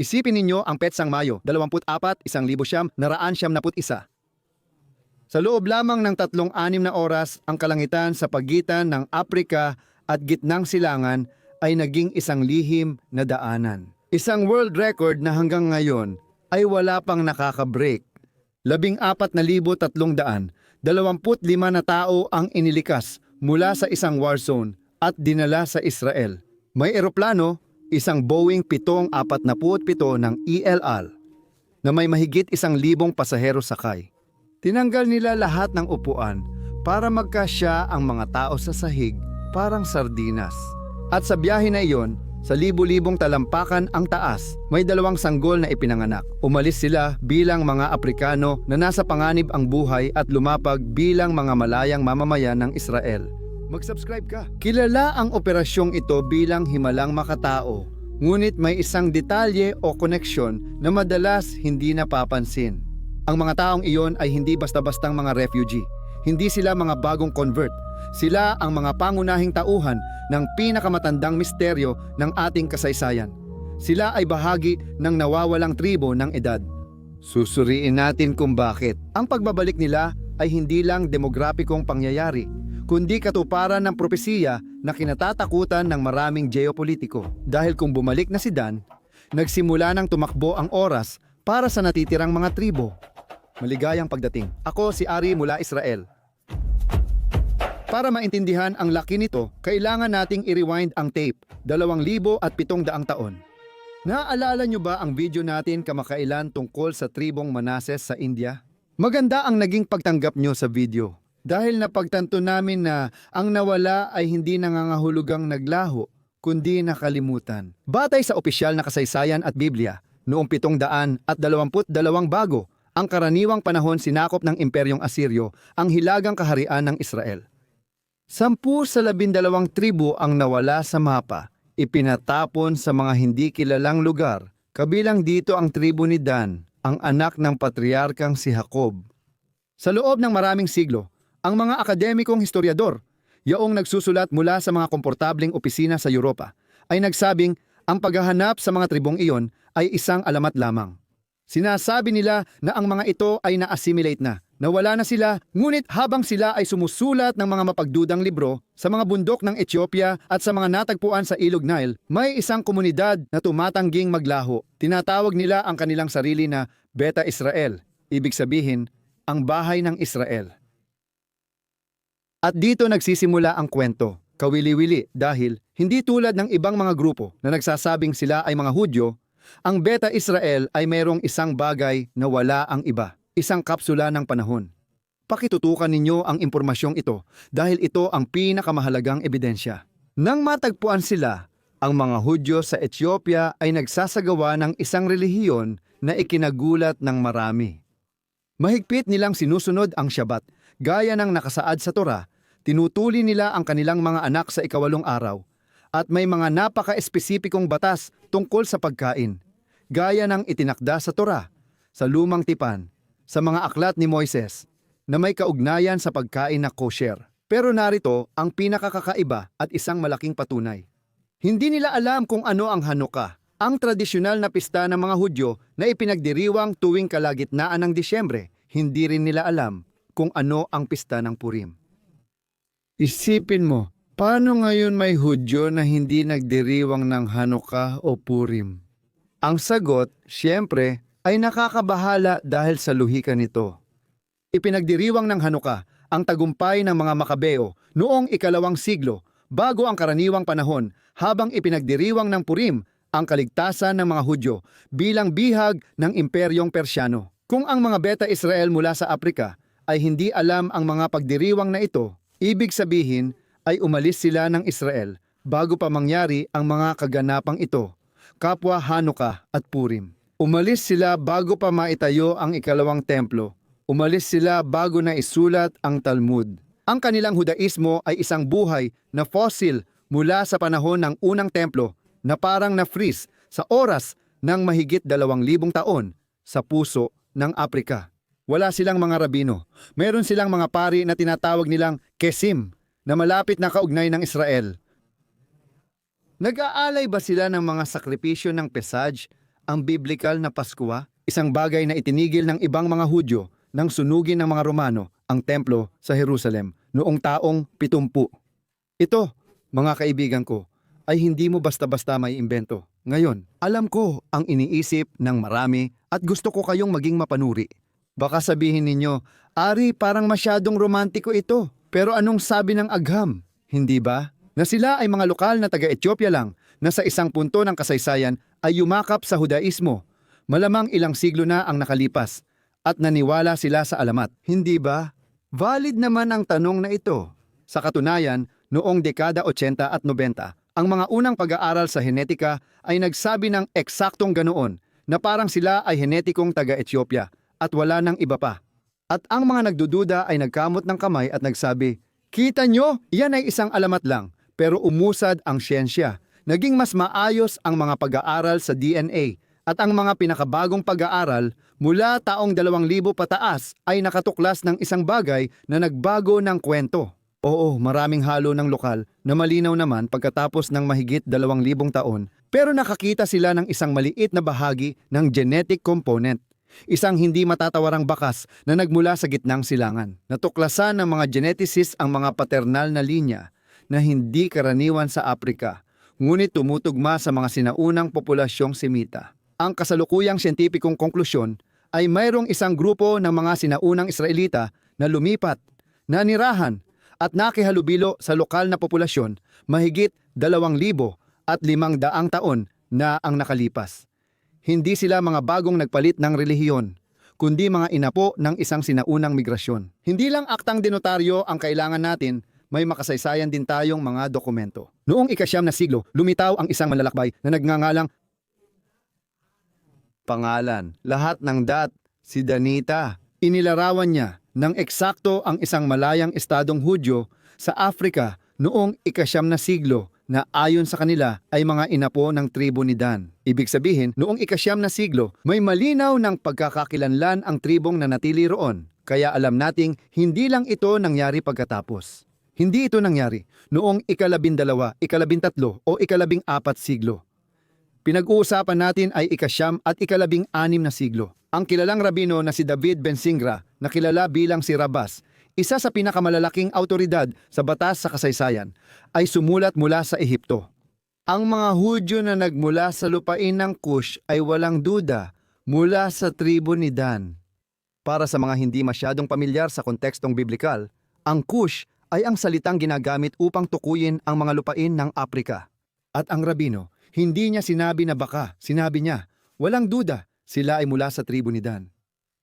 Isipin ninyo ang Petsang Mayo, 24, 1,000 naraan siyam. Sa loob lamang ng tatlong anim na oras, ang kalangitan sa pagitan ng Aprika at gitnang silangan ay naging isang lihim na daanan. Isang world record na hanggang ngayon ay wala pang nakaka-break. Labing apat na libo tatlong daan, dalawamput lima na tao ang inilikas mula sa isang war zone at dinala sa Israel. May eroplano, isang Boeing 747 ng ELR na may mahigit isang libong pasahero sakay. Tinanggal nila lahat ng upuan para magkasya ang mga tao sa sahig parang sardinas. At sa biyahe na iyon, sa libu-libong talampakan ang taas, may dalawang sanggol na ipinanganak. Umalis sila bilang mga Aprikano na nasa panganib ang buhay at lumapag bilang mga malayang mamamayan ng Israel. Mag-subscribe ka. Kilala ang operasyong ito bilang himalang makatao, ngunit may isang detalye o koneksyon na madalas hindi napapansin. Ang mga taong iyon ay hindi basta-bastang mga refugee. Hindi sila mga bagong convert. Sila ang mga pangunahing tauhan ng pinakamatandang misteryo ng ating kasaysayan. Sila ay bahagi ng nawawalang tribo ng edad. Susuriin natin kung bakit. Ang pagbabalik nila ay hindi lang demograpikong pangyayari, kundi katuparan ng propesiya na kinatatakutan ng maraming geopolitiko. Dahil kung bumalik na si Dan, nagsimula nang tumakbo ang oras para sa natitirang mga tribo. Maligayang pagdating. Ako si Ari mula Israel. Para maintindihan ang laki nito, kailangan nating i-rewind ang tape, 2,700 taon. Naaalala nyo ba ang video natin kamakailan tungkol sa tribong Manases sa India? Maganda ang naging pagtanggap nyo sa video. Dahil napagtanto namin na ang nawala ay hindi nangangahulugang naglaho, kundi nakalimutan. Batay sa opisyal na kasaysayan at Biblia, noong 700 at 22 bago, ang karaniwang panahon sinakop ng Imperyong Asiryo ang hilagang kaharian ng Israel. Sampu sa labindalawang tribu ang nawala sa mapa, ipinatapon sa mga hindi kilalang lugar. Kabilang dito ang tribu ni Dan, ang anak ng patriarkang si Jacob. Sa loob ng maraming siglo, ang mga akademikong historiador, yaong nagsusulat mula sa mga komportabling opisina sa Europa, ay nagsabing ang paghahanap sa mga tribong iyon ay isang alamat lamang. Sinasabi nila na ang mga ito ay na-assimilate na, nawala na sila, ngunit habang sila ay sumusulat ng mga mapagdudang libro sa mga bundok ng Ethiopia at sa mga natagpuan sa Ilog Nile, may isang komunidad na tumatangging maglaho. Tinatawag nila ang kanilang sarili na Beta Israel, ibig sabihin, ang bahay ng Israel. At dito nagsisimula ang kwento, kawili-wili dahil hindi tulad ng ibang mga grupo na nagsasabing sila ay mga Hudyo, ang Beta Israel ay mayroong isang bagay na wala ang iba, isang kapsula ng panahon. Pakitutukan ninyo ang impormasyong ito dahil ito ang pinakamahalagang ebidensya. Nang matagpuan sila, ang mga Hudyo sa Ethiopia ay nagsasagawa ng isang relihiyon na ikinagulat ng marami. Mahigpit nilang sinusunod ang Shabbat, gaya ng nakasaad sa Torah, tinutuli nila ang kanilang mga anak sa ikawalong araw, at may mga napaka-espesipikong batas tungkol sa pagkain, gaya ng itinakda sa Torah, sa lumang tipan, sa mga aklat ni Moises, na may kaugnayan sa pagkain na kosher. Pero narito ang pinakakakaiba at isang malaking patunay. Hindi nila alam kung ano ang Hanukkah, ang tradisyonal na pista ng mga Hudyo na ipinagdiriwang tuwing kalagitnaan ng Disyembre. Hindi rin nila alam kung ano ang pista ng Purim. Isipin mo, paano ngayon may Hudyo na hindi nagdiriwang ng Hanukkah o Purim? Ang sagot, siyempre, ay nakakabahala dahil sa luhika nito. Ipinagdiriwang ng Hanukkah ang tagumpay ng mga Makabeo noong ikalawang siglo bago ang karaniwang panahon habang ipinagdiriwang ng Purim ang kaligtasan ng mga Hudyo bilang bihag ng Imperyong Persyano. Kung ang mga Beta Israel mula sa Aprika ay hindi alam ang mga pagdiriwang na ito, ibig sabihin ay umalis sila ng Israel bago pa mangyari ang mga kaganapang ito, kapwa Hanukkah at Purim. Umalis sila bago pa maitayo ang ikalawang templo. Umalis sila bago na isulat ang Talmud. Ang kanilang Hudaismo ay isang buhay na fossil mula sa panahon ng unang templo na parang na-freeze sa oras ng mahigit dalawang libong taon sa puso ng Aprika. Wala silang mga rabino. Meron silang mga pari na tinatawag nilang kesim na malapit na kaugnay ng Israel. Nag-aalay ba sila ng mga sakripisyo ng Pesaj ang biblical na Paskwa? Isang bagay na itinigil ng ibang mga Hudyo nang sunugin ng mga Romano ang templo sa Jerusalem noong taong 70. Ito, mga kaibigan ko, ay hindi mo basta-basta may imbento. Ngayon, alam ko ang iniisip ng marami at gusto ko kayong maging mapanuri. Baka sabihin ninyo, Ari, parang masyadong romantiko ito. Pero anong sabi ng agham? Hindi ba? Na sila ay mga lokal na taga-Ethiopia lang na sa isang punto ng kasaysayan ay yumakap sa Hudaismo. Malamang ilang siglo na ang nakalipas at naniwala sila sa alamat. Hindi ba? Valid naman ang tanong na ito. Sa katunayan, noong dekada 80 at 90, ang mga unang pag-aaral sa henetika ay nagsabi ng eksaktong ganoon na parang sila ay henetikong taga-Ethiopia at wala nang iba pa. At ang mga nagdududa ay nagkamot ng kamay at nagsabi, Kita nyo, yan ay isang alamat lang, pero umusad ang siyensya. Naging mas maayos ang mga pag-aaral sa DNA at ang mga pinakabagong pag-aaral mula taong 2000 pataas ay nakatuklas ng isang bagay na nagbago ng kwento. Oo, maraming halo ng lokal na malinaw naman pagkatapos ng mahigit 2,000 taon pero nakakita sila ng isang maliit na bahagi ng genetic component. Isang hindi matatawarang bakas na nagmula sa gitnang silangan. Natuklasan ng mga geneticists ang mga paternal na linya na hindi karaniwan sa Aprika, ngunit tumutugma sa mga sinaunang populasyong Semita. Ang kasalukuyang siyentipikong konklusyon ay mayroong isang grupo ng mga sinaunang Israelita na lumipat, nanirahan, at nakihalubilo sa lokal na populasyon mahigit 2,000 at 500 taon na ang nakalipas. Hindi sila mga bagong nagpalit ng relihiyon, kundi mga inapo ng isang sinaunang migrasyon. Hindi lang aktang denotaryo ang kailangan natin, may makasaysayan din tayong mga dokumento. Noong ikasyam na siglo, lumitaw ang isang manlalakbay na nagngangalang pangalan. Lahat ng dat, si Danita. Inilarawan niya ng eksakto ang isang malayang estadong Hudyo sa Afrika noong ikasyam na siglo na ayon sa kanila ay mga inapo ng tribo ni Dan. Ibig sabihin, noong ikasyam na siglo, may malinaw ng pagkakakilanlan ang tribong na natili roon. Kaya alam nating hindi lang ito nangyari pagkatapos. Hindi ito nangyari noong ikalabindalawa, ikalabintatlo o ikalabing apat siglo. Pinag-uusapan natin ay ikasyam at ikalabing anim na siglo. Ang kilalang rabino na si David Bensingra, na kilala bilang si Rabas, isa sa pinakamalalaking autoridad sa batas sa kasaysayan, ay sumulat mula sa Ehipto. Ang mga Hudyo na nagmula sa lupain ng Kush ay walang duda mula sa tribo ni Dan. Para sa mga hindi masyadong pamilyar sa kontekstong biblikal, ang Kush ay ang salitang ginagamit upang tukuyin ang mga lupain ng Aprika. At ang rabino, hindi niya sinabi na baka, sinabi niya, walang duda, sila ay mula sa tribo ni Dan.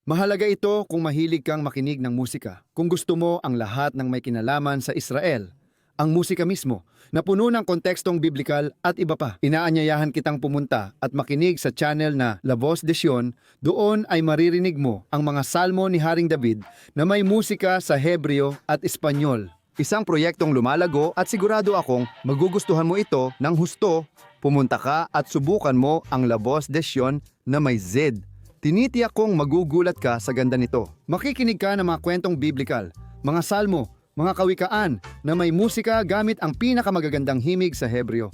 Mahalaga ito kung mahilig kang makinig ng musika. Kung gusto mo ang lahat ng may kinalaman sa Israel, ang musika mismo, na puno ng kontekstong biblikal at iba pa. Inaanyayahan kitang pumunta at makinig sa channel na La Voz de Sion. Doon ay maririnig mo ang mga salmo ni Haring David na may musika sa Hebreo at Espanyol. Isang proyektong lumalago at sigurado akong magugustuhan mo ito ng husto. Pumunta ka at subukan mo ang La Voz de Sion na may Z. Tinitiyak kong magugulat ka sa ganda nito. Makikinig ka ng mga kwentong biblikal, mga salmo, mga kawikaan na may musika gamit ang pinakamagagandang himig sa Hebreo.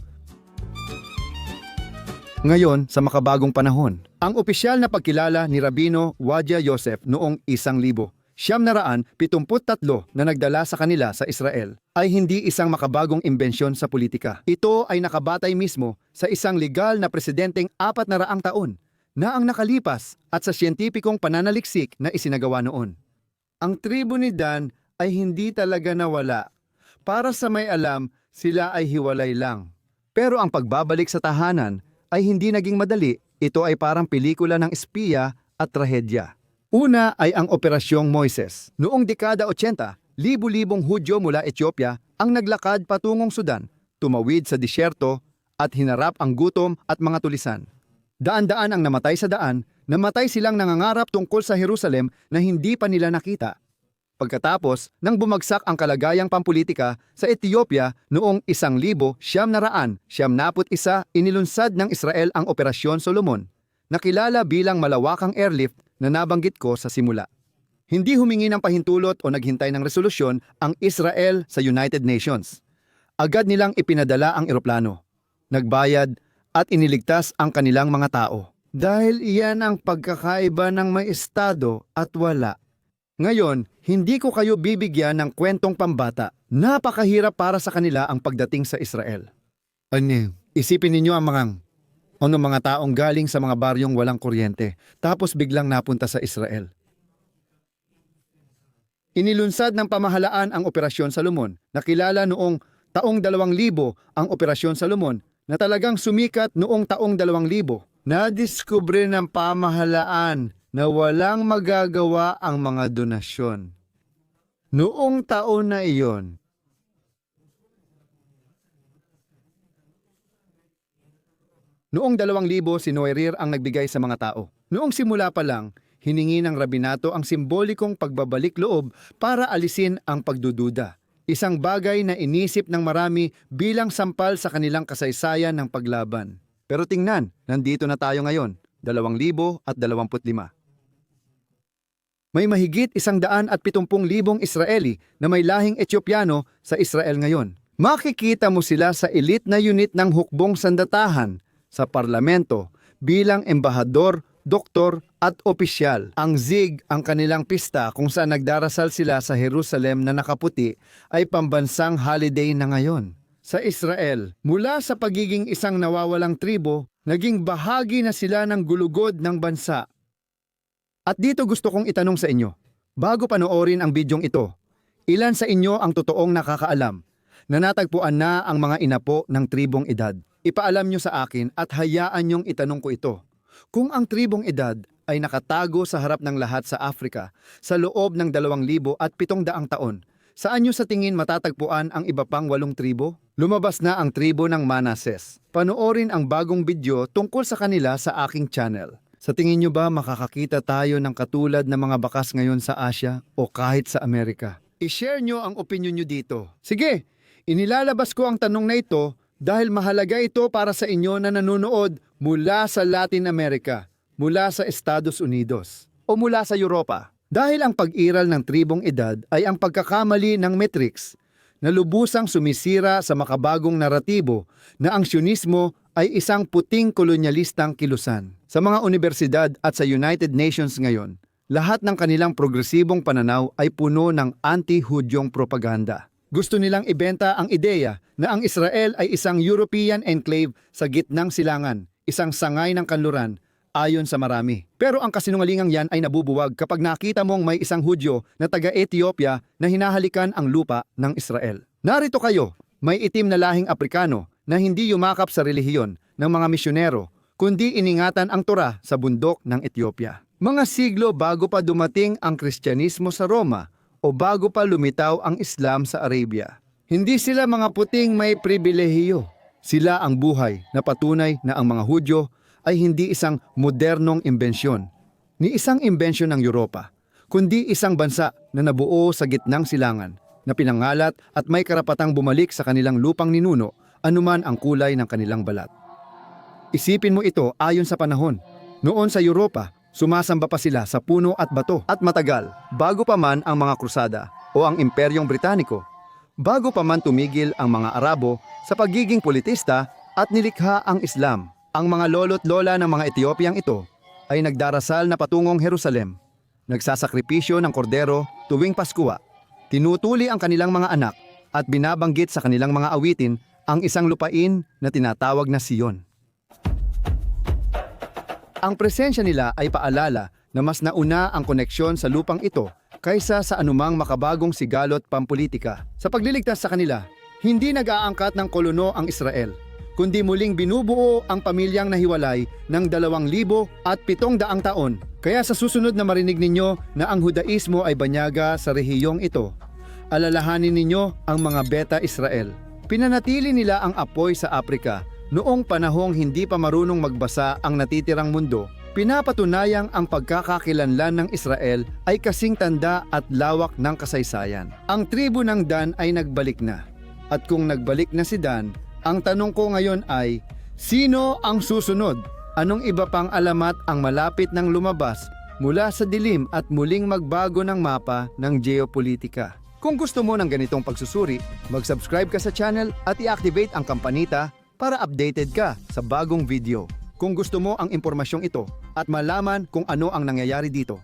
Ngayon, sa makabagong panahon, ang opisyal na pagkilala ni Rabino Wadya Yosef noong isang libo, siyam na raan, pitumputatlo na nagdala sa kanila sa Israel, ay hindi isang makabagong imbensyon sa politika. Ito ay nakabatay mismo sa isang legal na presidenteng apat na raang taon na ang nakalipas at sa siyentipikong pananaliksik na isinagawa noon. Ang tribo ni Dan ay hindi talaga nawala. Para sa may alam, sila ay hiwalay lang. Pero ang pagbabalik sa tahanan ay hindi naging madali. Ito ay parang pelikula ng espiya at trahedya. Una ay ang Operasyong Moises. Noong dekada 80, libu-libong Hudyo mula Ethiopia ang naglakad patungong Sudan, tumawid sa disyerto at hinarap ang gutom at mga tulisan. Daan-daan ang namatay sa daan, namatay silang nangangarap tungkol sa Jerusalem na hindi pa nila nakita. Pagkatapos, nang bumagsak ang kalagayang pampolitika sa Ethiopia noong isang libo siyam na raan, siyam naput isa, inilunsad ng Israel ang Operasyon Solomon, nakilala bilang malawakang airlift na nabanggit ko sa simula. Hindi humingi ng pahintulot o naghintay ng resolusyon ang Israel sa United Nations. Agad nilang ipinadala ang eroplano, nagbayad at iniligtas ang kanilang mga tao. Dahil iyan ang pagkakaiba ng may estado at wala. Ngayon, hindi ko kayo bibigyan ng kwentong pambata. Napakahirap para sa kanila ang pagdating sa Israel. Ano? Isipin ninyo ang mga ano mga taong galing sa mga baryong walang kuryente, tapos biglang napunta sa Israel. Inilunsad ng pamahalaan ang Operasyon Salomon, nakilala noong taong 2000 ang Operasyon Salomon, na talagang sumikat noong taong 2000. Nadiskubre ng pamahalaan na walang magagawa ang mga donasyon. Noong taon na iyon, Noong 2000, si Noerir ang nagbigay sa mga tao. Noong simula pa lang, hiningi ng rabinato ang simbolikong pagbabalik loob para alisin ang pagdududa. Isang bagay na inisip ng marami bilang sampal sa kanilang kasaysayan ng paglaban. Pero tingnan, nandito na tayo ngayon, 2025. May mahigit isang daan at pitumpung libong Israeli na may lahing Etiopiano sa Israel ngayon. Makikita mo sila sa elite na unit ng hukbong sandatahan sa parlamento bilang embahador, doktor at opisyal. Ang ZIG, ang kanilang pista kung saan nagdarasal sila sa Jerusalem na nakaputi ay pambansang holiday na ngayon. Sa Israel, mula sa pagiging isang nawawalang tribo, naging bahagi na sila ng gulugod ng bansa. At dito gusto kong itanong sa inyo, bago panoorin ang bidyong ito, ilan sa inyo ang totoong nakakaalam na natagpuan na ang mga inapo ng tribong edad? Ipaalam nyo sa akin at hayaan nyong itanong ko ito. Kung ang tribong edad ay nakatago sa harap ng lahat sa Afrika sa loob ng 2,000 at 700 taon, saan nyo sa tingin matatagpuan ang iba pang walong tribo? Lumabas na ang tribo ng Manases. Panoorin ang bagong video tungkol sa kanila sa aking channel. Sa tingin nyo ba makakakita tayo ng katulad na mga bakas ngayon sa Asia o kahit sa Amerika? I-share nyo ang opinion nyo dito. Sige, inilalabas ko ang tanong na ito dahil mahalaga ito para sa inyo na nanonood mula sa Latin America, mula sa Estados Unidos, o mula sa Europa. Dahil ang pag-iral ng tribong edad ay ang pagkakamali ng metrics na lubusang sumisira sa makabagong naratibo na ang sionismo ay isang puting kolonyalistang kilusan. Sa mga universidad at sa United Nations ngayon, lahat ng kanilang progresibong pananaw ay puno ng anti-Hudyong propaganda. Gusto nilang ibenta ang ideya na ang Israel ay isang European enclave sa gitnang silangan, isang sangay ng kanluran, ayon sa marami. Pero ang kasinungalingang yan ay nabubuwag kapag nakita mong may isang Hudyo na taga-Ethiopia na hinahalikan ang lupa ng Israel. Narito kayo, may itim na lahing Aprikano na hindi yumakap sa relihiyon ng mga misyonero, kundi iningatan ang Torah sa bundok ng Ethiopia. Mga siglo bago pa dumating ang Kristyanismo sa Roma o bago pa lumitaw ang Islam sa Arabia. Hindi sila mga puting may pribilehiyo. Sila ang buhay na patunay na ang mga Hudyo ay hindi isang modernong imbensyon, ni isang imbensyon ng Europa, kundi isang bansa na nabuo sa gitnang silangan, na pinangalat at may karapatang bumalik sa kanilang lupang ninuno anuman ang kulay ng kanilang balat. Isipin mo ito ayon sa panahon. Noon sa Europa, sumasamba pa sila sa puno at bato at matagal bago pa man ang mga krusada o ang Imperyong Britaniko. Bago pa man tumigil ang mga Arabo sa pagiging politista at nilikha ang Islam. Ang mga lolo't lola ng mga Etiopyang ito ay nagdarasal na patungong Jerusalem. Nagsasakripisyo ng kordero tuwing Paskwa. Tinutuli ang kanilang mga anak at binabanggit sa kanilang mga awitin ang isang lupain na tinatawag na Siyon. Ang presensya nila ay paalala na mas nauna ang koneksyon sa lupang ito kaysa sa anumang makabagong sigalot pampolitika. Sa pagliligtas sa kanila, hindi nag-aangkat ng kolono ang Israel, kundi muling binubuo ang pamilyang nahiwalay ng dalawang libo at pitong daang taon. Kaya sa susunod na marinig ninyo na ang Hudaismo ay banyaga sa rehiyong ito, alalahanin ninyo ang mga beta Israel. Pinanatili nila ang apoy sa Aprika noong panahong hindi pa marunong magbasa ang natitirang mundo. Pinapatunayang ang pagkakakilanlan ng Israel ay kasing tanda at lawak ng kasaysayan. Ang tribo ng Dan ay nagbalik na. At kung nagbalik na si Dan, ang tanong ko ngayon ay, sino ang susunod? Anong iba pang alamat ang malapit ng lumabas mula sa dilim at muling magbago ng mapa ng geopolitika? Kung gusto mo ng ganitong pagsusuri, mag-subscribe ka sa channel at i-activate ang kampanita para updated ka sa bagong video. Kung gusto mo ang impormasyong ito at malaman kung ano ang nangyayari dito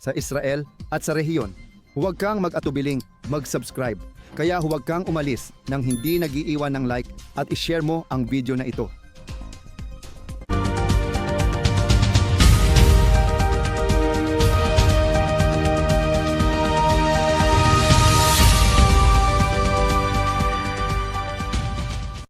sa Israel at sa rehiyon, huwag kang mag-atubiling mag-subscribe. Kaya huwag kang umalis nang hindi nagiiwan ng like at ishare mo ang video na ito.